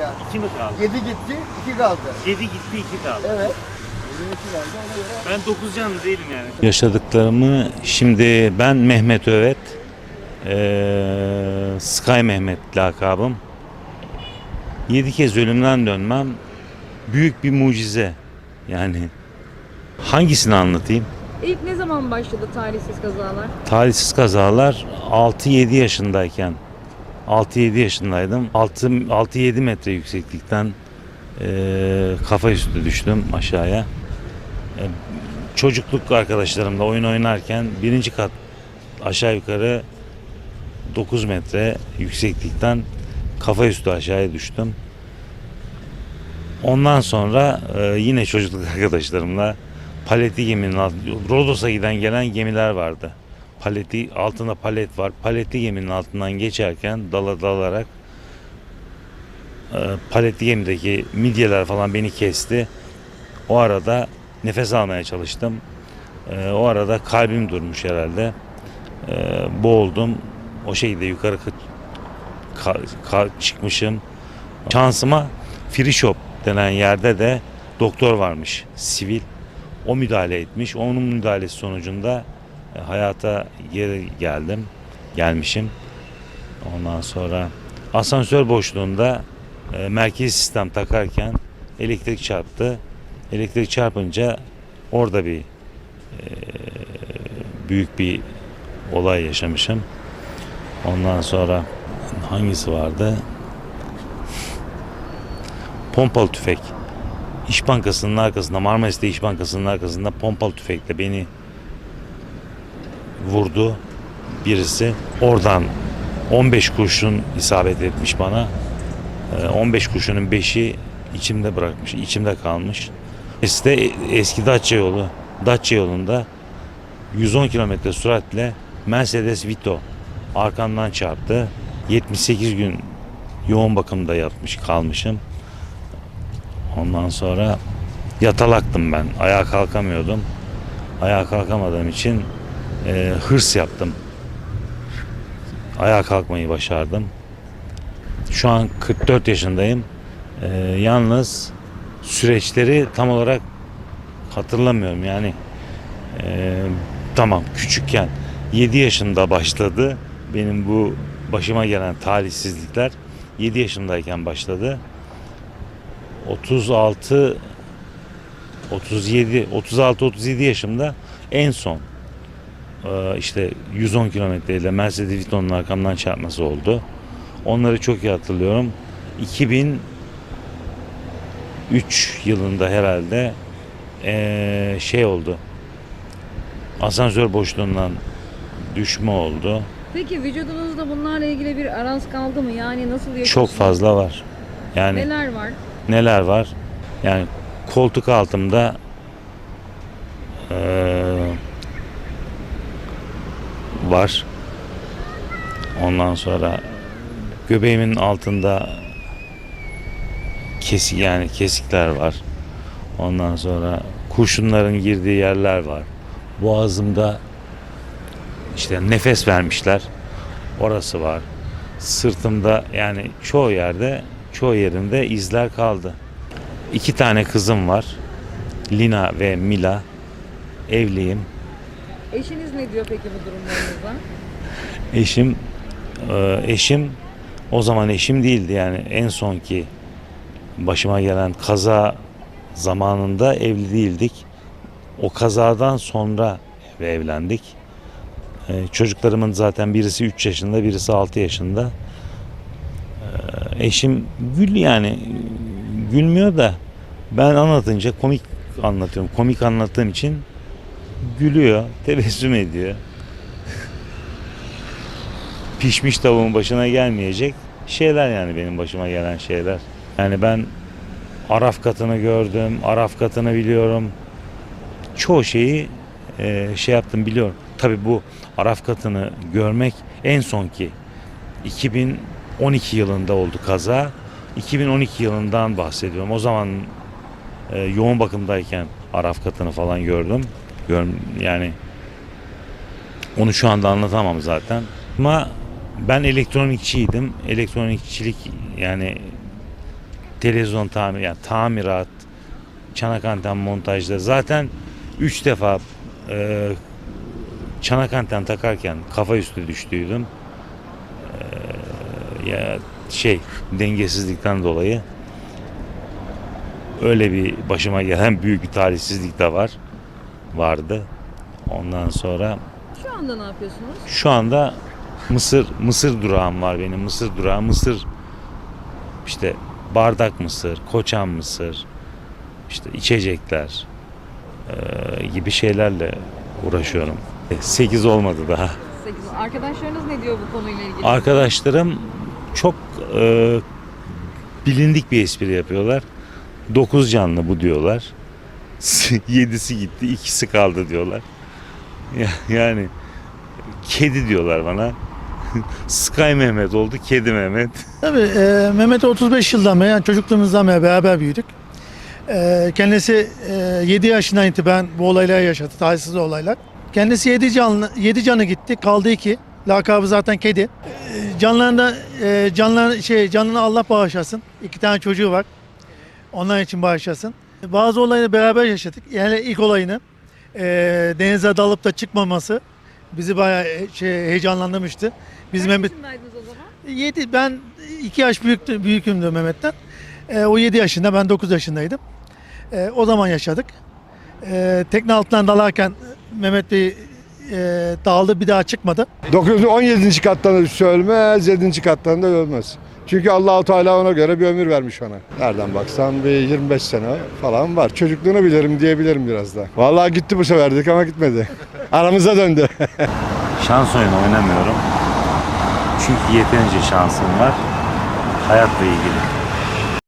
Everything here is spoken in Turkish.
Ya. İki mi kaldı? 7 gitti, 2 kaldı. Yedi gitti, iki kaldı. Evet. 22 geldi ona göre. Ben dokuz canlı değilim yani. Yaşadıklarımı şimdi ben Mehmet Övet, eee, Sky Mehmet lakabım. Yedi kez ölümden dönmem büyük bir mucize. Yani hangisini anlatayım? İlk ne zaman başladı talihsiz kazalar? Talihsiz kazalar 6-7 yaşındayken 6-7 yaşındaydım. 6-7 metre yükseklikten eee kafa üstü düştüm aşağıya. E, çocukluk arkadaşlarımla oyun oynarken birinci kat aşağı yukarı 9 metre yükseklikten kafa üstü aşağıya düştüm. Ondan sonra e, yine çocukluk arkadaşlarımla paleti geminin alt- Rodos'a giden gelen gemiler vardı. Paleti altında palet var. Paletli geminin altından geçerken dala dalarak e, paletli gemideki midyeler falan beni kesti. O arada nefes almaya çalıştım. E, o arada kalbim durmuş herhalde. E, boğuldum. O şekilde yukarı ka- ka- çıkmışım. Şansıma free shop denen yerde de doktor varmış sivil. O müdahale etmiş. Onun müdahalesi sonucunda hayata geri geldim. Gelmişim. Ondan sonra asansör boşluğunda e, merkezi sistem takarken elektrik çarptı. Elektrik çarpınca orada bir e, büyük bir olay yaşamışım. Ondan sonra hangisi vardı? Pompalı tüfek. İş Bankası'nın arkasında, Marmaris'te İş Bankası'nın arkasında pompalı tüfekle beni vurdu birisi. Oradan 15 kurşun isabet etmiş bana. Ee, 15 kurşunun 5'i içimde bırakmış, içimde kalmış. İşte eski Datça yolu, Datça yolunda 110 kilometre süratle Mercedes Vito arkamdan çarptı. 78 gün yoğun bakımda yatmış kalmışım. Ondan sonra yatalaktım ben. Ayağa kalkamıyordum. Ayağa kalkamadığım için e, hırs yaptım. Ayağa kalkmayı başardım. Şu an 44 yaşındayım. E, yalnız süreçleri tam olarak hatırlamıyorum. Yani e, tamam küçükken 7 yaşında başladı. Benim bu başıma gelen talihsizlikler 7 yaşındayken başladı. 36 37 36 37 yaşımda en son işte 110 kilometreyle Mercedes Vito'nun arkamdan çarpması oldu. Onları çok iyi hatırlıyorum. 2003 yılında herhalde e, şey oldu. Asansör boşluğundan düşme oldu. Peki vücudunuzda bunlarla ilgili bir araz kaldı mı? Yani nasıl yaşıyorsunuz? Çok fazla var. Yani Neler var? neler var? Yani koltuk altımda eee, var. Ondan sonra göbeğimin altında kesik yani kesikler var. Ondan sonra kurşunların girdiği yerler var. Boğazımda işte nefes vermişler. Orası var. Sırtımda yani çoğu yerde çoğu yerimde izler kaldı. İki tane kızım var. Lina ve Mila. Evliyim. Eşiniz ne diyor peki bu durumlarınızda? Eşim e, eşim o zaman eşim değildi yani en sonki başıma gelen kaza zamanında evli değildik. O kazadan sonra evlendik. E, çocuklarımın zaten birisi 3 yaşında, birisi 6 yaşında. E, eşim gül yani gülmüyor da ben anlatınca komik anlatıyorum. Komik anlattığım için gülüyor, tebessüm ediyor. Pişmiş tavuğun başına gelmeyecek şeyler yani benim başıma gelen şeyler. Yani ben Araf katını gördüm, Araf katını biliyorum. Çoğu şeyi e, şey yaptım biliyorum. Tabii bu Araf katını görmek en sonki 2012 yılında oldu kaza. 2012 yılından bahsediyorum. O zaman e, yoğun bakımdayken Araf katını falan gördüm. Yani onu şu anda anlatamam zaten. Ama ben elektronikçiydim. Elektronikçilik yani televizyon tamir, yani tamirat, çanak anten montajları. Zaten 3 defa e, çanak anten takarken kafa üstü düştüydüm. E, ya şey dengesizlikten dolayı öyle bir başıma gelen büyük bir talihsizlik de var vardı. Ondan sonra Şu anda ne yapıyorsunuz? şu anda Mısır Mısır durağım var benim. Mısır durağı Mısır işte bardak mısır, koçan mısır, işte içecekler eee, gibi şeylerle uğraşıyorum. 8 olmadı daha. Sekiz. Arkadaşlarınız ne diyor bu konuyla ilgili? Arkadaşlarım çok eee, bilindik bir espri yapıyorlar. 9 canlı bu diyorlar. 7'si gitti, ikisi kaldı diyorlar. Ya- Yani kedi diyorlar bana. Sky Mehmet oldu, kedi Mehmet. Tabii e, Mehmet 35 yıldan beri yani çocukluğumuzdan beri beraber büyüdük. E, kendisi e, 7 yaşından itibaren bu olaylar yaşadı, talihsiz olaylar. Kendisi 7 canlı 7 canı gitti, kaldı 2. Lakabı zaten kedi. E, canlarında e, canlar şey canını Allah bağışlasın. İki tane çocuğu var. Onlar için bağışlasın. Bazı olayları beraber yaşadık. Yani ilk olayını e, denize dalıp da çıkmaması bizi bayağı e, şey heyecanlandırmıştı. Biz Kaç Mehmet yaşındaydınız o zaman? 7 ben 2 yaş büyüktü, büyükümdü Mehmet'ten. Ee, o 7 yaşında ben 9 yaşındaydım. Ee, o zaman yaşadık. Ee, tekne altından dalarken Mehmet Bey e, dağıldı bir daha çıkmadı. 9. 17. kattan ölmez, 7. kattan da ölmez. Çünkü Allahu Teala ona göre bir ömür vermiş ona. Nereden baksan bir 25 sene falan var. Çocukluğunu bilirim diyebilirim biraz da. Vallahi gitti bu sefer dedik ama gitmedi. Aramıza döndü. Şans oyunu oynamıyorum. Çünkü yeterince şansım var. Hayatla ilgili.